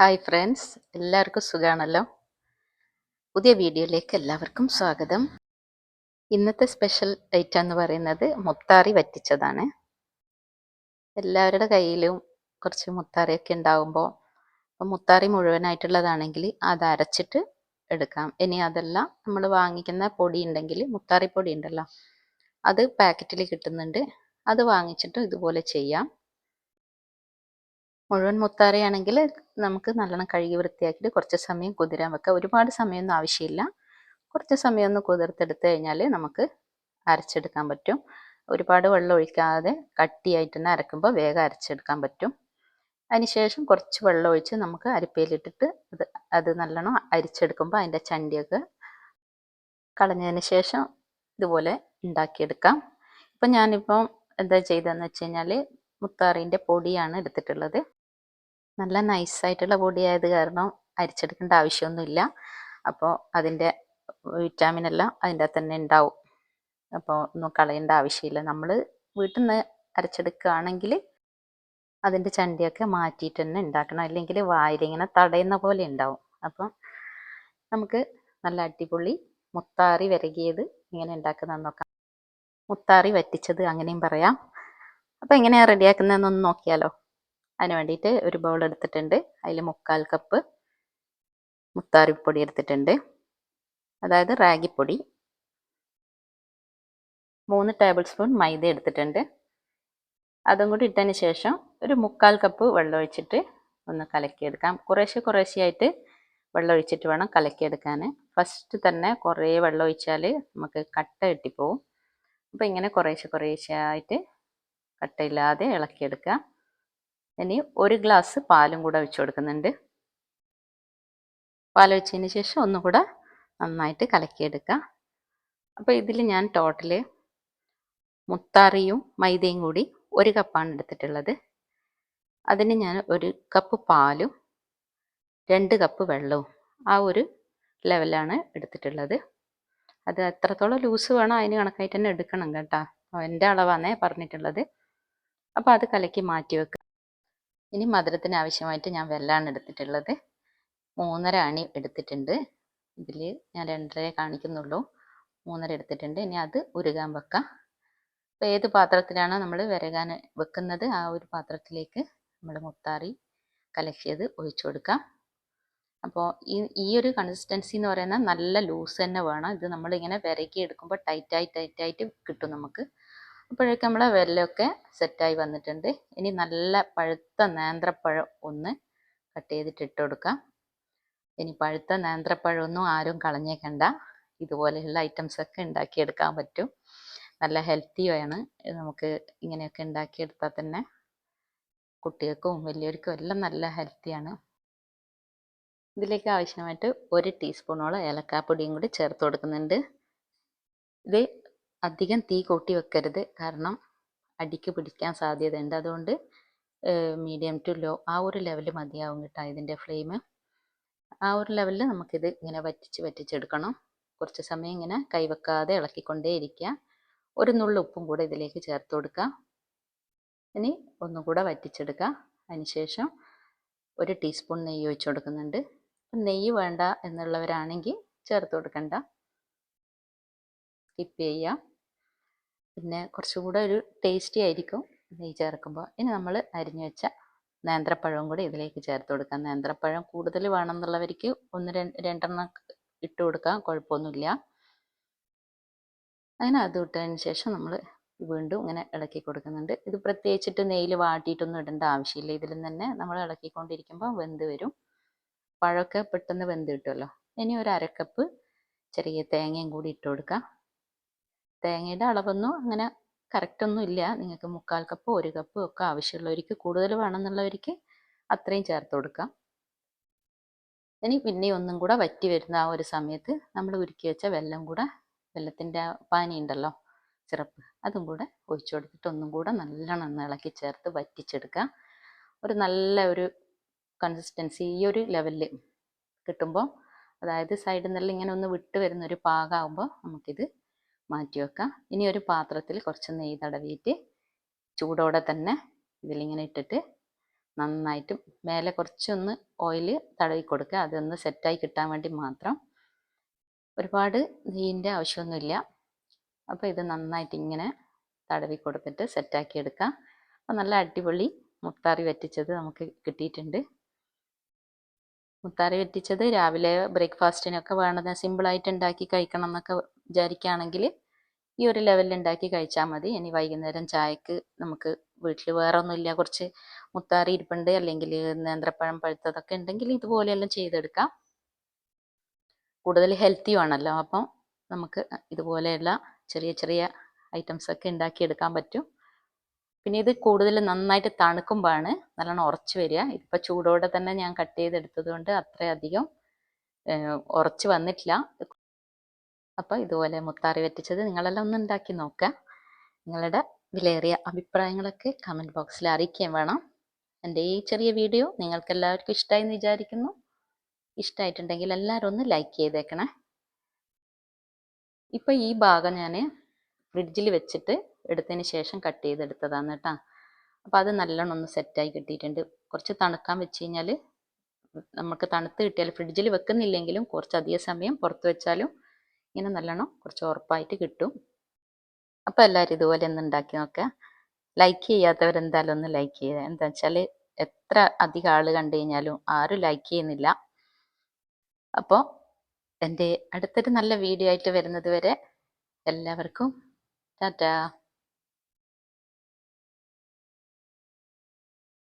Hi friends എല്ലാവർക്കും സുഖമാണല്ലോ പുതിയ വീഡിയോയിലേക്ക് എല്ലാവർക്കും സ്വാഗതം. ഇന്നത്തെ സ്പെഷ്യൽ ഐറ്റം എന്ന് പറയുന്നത് മുത്താറി വറ്റിച്ചതാണ്. എല്ലാവരുടെ കയ്യിലും കുറച്ച് മുത്താറിയൊക്കെ ഉണ്ടാകുമ്പോൾ അപ്പം മുത്താറി മുഴുവനായിട്ടുള്ളതാണെങ്കിൽ അത് അരച്ചിട്ട് എടുക്കാം. ഇനി അതെല്ലാം നമ്മൾ വാങ്ങിക്കുന്ന പൊടി ഉണ്ടെങ്കിൽ മുത്താറി പൊടി ഉണ്ടല്ലോ അത് പാക്കറ്റിൽ കിട്ടുന്നുണ്ട്. അത് വാങ്ങിച്ചിട്ട് ഇതുപോലെ ചെയ്യാം. മുഴുവൻ മുത്താറയാണെങ്കിൽ നമുക്ക് നല്ലോണം കഴുകി വൃത്തിയാക്കിയിട്ട് കുറച്ച് സമയം കുതിരാൻ വെക്കാം. ഒരുപാട് സമയമൊന്നും ആവശ്യമില്ല. കുറച്ച് സമയം ഒന്ന് കുതിർത്തെടുത്ത് കഴിഞ്ഞാൽ നമുക്ക് അരച്ചെടുക്കാൻ പറ്റും. ഒരുപാട് വെള്ളം ഒഴിക്കാതെ കട്ടിയായിട്ട് തന്നെ അരക്കുമ്പോൾ വേഗം അരച്ചെടുക്കാൻ പറ്റും. അതിനുശേഷം കുറച്ച് വെള്ളം ഒഴിച്ച് നമുക്ക് അരിപ്പയിലിട്ടിട്ട് അത് അത് നല്ലോണം അരിച്ചെടുക്കുമ്പോൾ അതിന്റെ ചണ്ടിയൊക്കെ കളഞ്ഞതിന് ശേഷം ഇതുപോലെ ഉണ്ടാക്കിയെടുക്കാം. ഇപ്പം ഞാനിപ്പം എന്താ ചെയ്തതെന്ന് വെച്ച് കഴിഞ്ഞാൽ മുത്താറിന്റെ പൊടിയാണ് എടുത്തിട്ടുള്ളത്. നല്ല നൈസായിട്ടുള്ള പൊടിയായത് കാരണം അരിച്ചെടുക്കേണ്ട ആവശ്യമൊന്നുമില്ല. അപ്പോൾ അതിന്റെ വിറ്റാമിൻ എല്ലാം അതിന്റെ തന്നെ ഉണ്ടാവും. അപ്പോൾ ഒന്നും കളയേണ്ട ആവശ്യമില്ല. നമ്മൾ വീട്ടിൽ നിന്ന് അരച്ചെടുക്കുകയാണെങ്കിൽ അതിന്റെ ചണ്ടിയൊക്കെ മാറ്റിയിട്ട് തന്നെ ഉണ്ടാക്കണം. അല്ലെങ്കിൽ വായിലിങ്ങനെ തടയുന്ന പോലെ ഉണ്ടാവും. അപ്പം നമുക്ക് നല്ല അടിപൊളി മുത്താറി വരകിയത് ഇങ്ങനെ ഉണ്ടാക്കുന്നതെന്ന് നോക്കാം. മുത്താറി വറ്റിച്ചത് അങ്ങനെയും പറയാം. അപ്പോൾ എങ്ങനെയാണ് റെഡിയാക്കുന്നതെന്നൊന്ന് നോക്കിയാലോ? അതിന് വേണ്ടിയിട്ട് ഒരു ബൗൾ എടുത്തിട്ടുണ്ട്. അതിൽ മുക്കാൽ കപ്പ് മുത്താറിപ്പൊടി എടുത്തിട്ടുണ്ട്. അതായത് റാഗിപ്പൊടി. മൂന്ന് ടേബിൾ സ്പൂൺ മൈദ എടുത്തിട്ടുണ്ട്. അതും കൂടി ഇട്ടതിന് ശേഷം ഒരു മുക്കാൽ കപ്പ് വെള്ളമൊഴിച്ചിട്ട് ഒന്ന് കലക്കിയെടുക്കാം. കുറേശ്ശെ കുറേശ്ശെയായിട്ട് വെള്ളം ഒഴിച്ചിട്ട് വേണം കലക്കിയെടുക്കാൻ. ഫസ്റ്റ് തന്നെ കുറേ വെള്ളം ഒഴിച്ചാൽ നമുക്ക് കട്ട കെട്ടിപ്പോവും. അപ്പോൾ ഇങ്ങനെ കുറേശ്ശെ കുറേശ്ശെ ആയിട്ട് കട്ടയില്ലാതെ ഇളക്കിയെടുക്കുക. ഇനി ഒരു ഗ്ലാസ് പാലും കൂടെ ഒഴിച്ചു കൊടുക്കുന്നുണ്ട്. പാൽ ഒഴിച്ചതിന് ശേഷം ഒന്നുകൂടെ നന്നായിട്ട് കലക്കിയെടുക്കുക. അപ്പോൾ ഇതിൽ ഞാൻ ടോട്ടൽ മുത്താറിയും മൈദയും കൂടി ഒരു കപ്പാണ് എടുത്തിട്ടുള്ളത്. അതിന് ഞാൻ ഒരു കപ്പ് പാലും രണ്ട് കപ്പ് വെള്ളവും ആ ഒരു ലെവലാണ് എടുത്തിട്ടുള്ളത്. അത് എത്രത്തോളം ലൂസ് വേണോ അതിന് കണക്കായിട്ട് തന്നെ എടുക്കണം കേട്ടോ. എന്റെ അളവാണേ പറഞ്ഞിട്ടുള്ളത്. അപ്പോൾ അത് കലക്കി മാറ്റി വെക്കുക. ഇനി മധുരത്തിന് ആവശ്യമായിട്ട് ഞാൻ വെല്ലമാണ് എടുത്തിട്ടുള്ളത്. മൂന്നര അണി എടുത്തിട്ടുണ്ട്. ഇതിൽ ഞാൻ രണ്ടര കാണിക്കുന്നുള്ളൂ. മൂന്നര എടുത്തിട്ടുണ്ട്. ഇനി അത് ഉരുകാൻ വെക്കാം. അപ്പോൾ ഏത് പാത്രത്തിലാണോ നമ്മൾ വിരകാൻ വെക്കുന്നത്? ആ ഒരു പാത്രത്തിലേക്ക് നമ്മൾ മുത്താറി കലക്കിയത് ഒഴിച്ചു കൊടുക്കാം. അപ്പോൾ ഈ ഈ ഒരു കൺസിസ്റ്റൻസി എന്ന് പറയുന്നത് നല്ല ലൂസ് തന്നെ വേണം. ഇത് നമ്മളിങ്ങനെ വിരകി എടുക്കുമ്പോൾ ടൈറ്റായി ടൈറ്റായിട്ട് കിട്ടും നമുക്ക്. അപ്പോഴേക്കും നമ്മുടെ വിരലൊക്കെ സെറ്റായി വന്നിട്ടുണ്ട്. ഇനി നല്ല പഴുത്ത നേന്ത്രപ്പഴം ഒന്ന് കട്ട് ചെയ്തിട്ട് ഇട്ട് കൊടുക്കാം. ഇനി പഴുത്ത നേന്ത്രപ്പഴമൊന്നും ആരും കളഞ്ഞേക്കണ്ട. ഇതുപോലെയുള്ള ഐറ്റംസ് ഒക്കെ ഉണ്ടാക്കിയെടുക്കാൻ പറ്റും. നല്ല ഹെൽത്തിയാണ് നമുക്ക് ഇങ്ങനെയൊക്കെ ഉണ്ടാക്കിയെടുത്താൽ തന്നെ കുട്ടികൾക്കും വലിയവർക്കും എല്ലാം നല്ല ഹെൽത്തിയാണ് ഇതിലേക്ക് ആവശ്യമായിട്ട് ഒരു ടീസ്പൂണോളം ഏലക്കാപ്പൊടിയും കൂടി ചേർത്ത് കൊടുക്കുന്നുണ്ട്. ഇത് അധികം തീ കൂട്ടി വെക്കരുത്. കാരണം അടിക്ക് പിടിക്കാൻ സാധ്യതയുണ്ട്. അതുകൊണ്ട് മീഡിയം ടു ലോ ആ ഒരു ലെവൽ മതിയാവും കേട്ടോ ഇതിന്റെ ഫ്ലെയിം ആ ഒരു ലെവലിൽ നമുക്കിത് ഇങ്ങനെ വറ്റിച്ച് വറ്റിച്ചെടുക്കണം. കുറച്ച് സമയം ഇങ്ങനെ കൈവെക്കാതെ ഇളക്കിക്കൊണ്ടേ ഇരിക്കുക ഒരു നുള്ളു ഉപ്പും കൂടെ ഇതിലേക്ക് ചേർത്ത് കൊടുക്കുക. ഇനി ഒന്നും കൂടെ വറ്റിച്ചെടുക്കുക. അതിനുശേഷം ഒരു ടീസ്പൂൺ നെയ്യ് ഒഴിച്ചു കൊടുക്കുന്നുണ്ട്. നെയ്യ് വേണ്ട എന്നുള്ളവരാണെങ്കിൽ ചേർത്ത് കൊടുക്കണ്ട. സ്കിപ്പ് ചെയ്യുക. പിന്നെ കുറച്ചുകൂടെ ഒരു ടേസ്റ്റി ആയിരിക്കും. നെയ്യ് ചേർക്കുമ്പോൾ. ഇനി നമ്മൾ അരിഞ്ഞു വെച്ച നേന്ത്രപ്പഴവും കൂടി ഇതിലേക്ക് ചേർത്ത് കൊടുക്കാം. നേന്ത്രപ്പഴം കൂടുതൽ വേണമെന്നുള്ളവർക്ക് ഒന്ന് രണ്ടെണ്ണം ഇട്ട് കൊടുക്കാം. കുഴപ്പമൊന്നുമില്ല. അങ്ങനെ അത് ഇട്ടതിന് ശേഷം നമ്മൾ വീണ്ടും ഇങ്ങനെ ഇളക്കി കൊടുക്കുന്നുണ്ട്. ഇത് പ്രത്യേകിച്ചിട്ട് നെയ്യിൽ വാട്ടിയിട്ടൊന്നും ഇടേണ്ട ആവശ്യമില്ല. ഇതിലും തന്നെ നമ്മൾ ഇളക്കിക്കൊണ്ടിരിക്കുമ്പോൾ വെന്ത് വരും. പഴമൊക്കെ പെട്ടെന്ന് വെന്ത് കിട്ടുമല്ലോ. ഇനി ഒരു അരക്കപ്പ് ചെറിയ തേങ്ങയും കൂടി ഇട്ട് കൊടുക്കാം. തേങ്ങയുടെ അളവൊന്നും അങ്ങനെ കറക്റ്റ് ഒന്നും ഇല്ല. നിങ്ങൾക്ക് മുക്കാൽ കപ്പ് ഒരു കപ്പ് ഒക്കെ ആവശ്യമുള്ളവർക്ക് കൂടുതൽ വേണമെന്നുള്ളവർക്ക് അത്രയും ചേർത്ത് കൊടുക്കാം. ഇനി പിന്നെ ഒന്നും കൂടെ വറ്റി വരുന്ന ആ ഒരു സമയത്ത് നമ്മൾ ഉരുക്കി വെച്ച വെള്ളം കൂടെ വെള്ളത്തിന്റെ പാനി ഉണ്ടല്ലോ സിറപ്പ് അതും കൂടെ ഒഴിച്ചു കൊടുത്തിട്ട് ഒന്നും കൂടെ നല്ലോണം ഇളക്കി ചേർത്ത് വറ്റിച്ചെടുക്കുക ഒരു നല്ല ഒരു കൺസിസ്റ്റൻസി ഈ ഒരു ലെവലിൽ കിട്ടുമ്പോൾ അതായത് സൈഡിൽ നിന്നെല്ലാം ഇങ്ങനെ ഒന്ന് വിട്ട് വരുന്ന ഒരു പാകമാകുമ്പോൾ നമുക്കിത് മാറ്റി വെക്കാം. ഇനി ഒരു പാത്രത്തിൽ കുറച്ച് നെയ്യ് തടവിയിട്ട് ചൂടോടെ തന്നെ ഇതിലിങ്ങനെ ഇട്ടിട്ട് നന്നായിട്ട് മേലെ കുറച്ചൊന്ന് ഓയിൽ തടവി കൊടുക്കുക. അതൊന്ന് സെറ്റായി കിട്ടാൻ വേണ്ടി മാത്രം. ഒരുപാട് നെയ്യിന്റെ ആവശ്യമൊന്നുമില്ല. അപ്പോൾ ഇത് നന്നായിട്ട് ഇങ്ങനെ തടവി കൊടുത്തിട്ട് സെറ്റാക്കി എടുക്കാം അപ്പോൾ നല്ല അടിപൊളി മുത്താറി വറ്റിച്ചത് നമുക്ക് കിട്ടിയിട്ടുണ്ട്. മുത്താറി വറ്റിച്ചത് രാവിലെ ബ്രേക്ക്ഫാസ്റ്റിനൊക്കെ വേണ്ടത് സിമ്പിളായിട്ട് ഉണ്ടാക്കി കഴിക്കണം എന്നൊക്കെ വിചാരിക്കുകയാണെങ്കിൽ ഈ ഒരു ലെവലിൽ ഉണ്ടാക്കി കഴിച്ചാൽ മതി. ഇനി വൈകുന്നേരം ചായക്ക് നമുക്ക് വീട്ടിൽ വേറെ ഒന്നുമില്ല കുറച്ച് മുത്താറി ഇരിപ്പുണ്ട്. അല്ലെങ്കിൽ നേന്ത്രപ്പഴം പഴുത്തതൊക്കെ ഉണ്ടെങ്കിൽ ഇതുപോലെയെല്ലാം ചെയ്തെടുക്കാം. കൂടുതൽ ഹെൽത്തി ആണല്ലോ. അപ്പം നമുക്ക് ഇതുപോലെയുള്ള ചെറിയ ചെറിയ ഐറ്റംസ് ഒക്കെ ഉണ്ടാക്കിയെടുക്കാൻ പറ്റും. പിന്നെ ഇത് കൂടുതൽ നന്നായിട്ട് തണുക്കുമ്പോഴാണ് നല്ലോണം ഉറച്ച് വരിക. ഇപ്പം ചൂടോടെ തന്നെ ഞാൻ കട്ട് ചെയ്തെടുത്തത് കൊണ്ട് അത്രയധികം ഉറച്ച് വന്നിട്ടില്ല. അപ്പോൾ ഇതുപോലെ മുത്താറി വറ്റിച്ചത് നിങ്ങളെല്ലാം ഒന്ന് ഉണ്ടാക്കി നോക്കുക നിങ്ങളുടെ വിലയേറിയ അഭിപ്രായങ്ങളൊക്കെ കമന്റ് ബോക്സിൽ അറിയിക്കുകയും വേണം. എന്റെ ഈ ചെറിയ വീഡിയോ നിങ്ങൾക്ക് എല്ലാവർക്കും ഇഷ്ടമായി എന്ന് വിചാരിക്കുന്നു. ഇഷ്ടമായിട്ടുണ്ടെങ്കിൽ എല്ലാവരും ഒന്ന് ലൈക്ക് ചെയ്തേക്കണേ. ഇപ്പോൾ ഈ ഭാഗം ഞാൻ ഫ്രിഡ്ജിൽ വെച്ചിട്ട് എടുത്തതിന് ശേഷം കട്ട് ചെയ്തെടുത്തതാണ് കേട്ടോ. അപ്പോൾ അത് നല്ലോണം ഒന്ന് സെറ്റായി കിട്ടിയിട്ടുണ്ട്. കുറച്ച് തണുക്കാൻ വെച്ച് കഴിഞ്ഞാൽ നമുക്ക് തണുത്ത് കിട്ടിയാൽ ഫ്രിഡ്ജിൽ വെക്കുന്നില്ലെങ്കിലും കുറച്ച് അധിക സമയം പുറത്ത് വെച്ചാലും ഇങ്ങനെ നല്ലോണം കുറച്ച് ഉറപ്പായിട്ട് കിട്ടും. അപ്പോൾ എല്ലാവരും ഇതുപോലെ ഒന്ന് ഉണ്ടാക്കി നോക്കുക ലൈക്ക് ചെയ്യാത്തവരെന്തായാലും ഒന്ന് ലൈക്ക് ചെയ്യുക എന്താ വെച്ചാൽ എത്ര അധികം ആൾ കണ്ടു കഴിഞ്ഞാലും ആരും ലൈക്ക് ചെയ്യുന്നില്ല. അപ്പോൾ എന്റെ അടുത്തൊരു നല്ല വീഡിയോ ആയിട്ട് വരുന്നത് വരെ എല്ലാവർക്കും ടാറ്റാ.